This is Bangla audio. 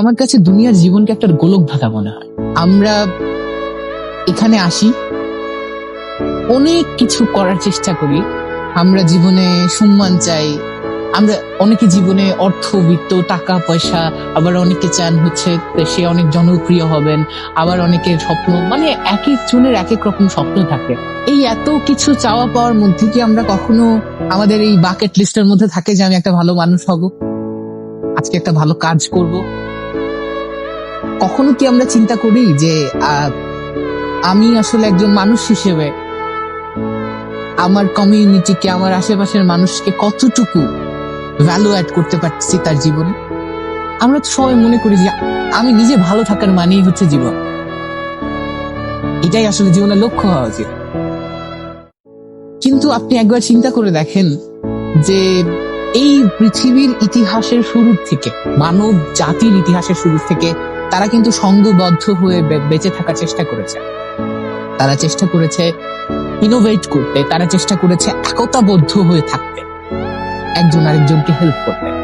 আমার কাছে দুনিয়ার জীবনকে একটা গোলক ধাঁধা মনে হয়। আমরা এখানে আসি, অনেক কিছু করার চেষ্টা করি। আমরা জীবনে সম্মান চাই, আমরা অনেকে জীবনে অর্থ, বিত্ত, টাকা, পয়সা, আবার অনেকে চান হচ্ছে সে অনেক জনপ্রিয় হবেন, আবার অনেকের স্বপ্ন মানে এক জনের এক এক রকম স্বপ্ন থাকে। এই এত কিছু চাওয়া পাওয়ার মধ্যে কি আমরা কখনো আমাদের এই বাকেট লিস্টের মধ্যে থাকে যে আমি একটা ভালো মানুষ হব? আজকে একটা ভালো কাজ করব? কখনো কি আমরা চিন্তা করি যে আমি আসলে একজন মানুষ হিসেবে আমার কমিউনিটিকে আমার আশেপাশের মানুষকে কতটুকু ভ্যালু অ্যাড করতে পারছি তার জীবনে? আমরা তো সবাই মনে করি যে, আমি নিজে ভালো থাকার মানেই হচ্ছে জীবন। এটাই আসলে জীবনের লক্ষ্য হওয়া উচিত। কিন্তু আপনি একবার চিন্তা করে দেখেন যে, এই পৃথিবীর ইতিহাসের শুরু থেকে, মানব জাতির ইতিহাসের শুরু থেকে তারা কিন্তু সঙ্গবদ্ধ হয়ে বেঁচে থাকার চেষ্টা করেছে। তারা চেষ্টা করেছে ইনোভেট করতে, তারা চেষ্টা করেছে একতাবদ্ধ হয়ে থাকতে। একজন আরেকজনকে হেল্প করতে।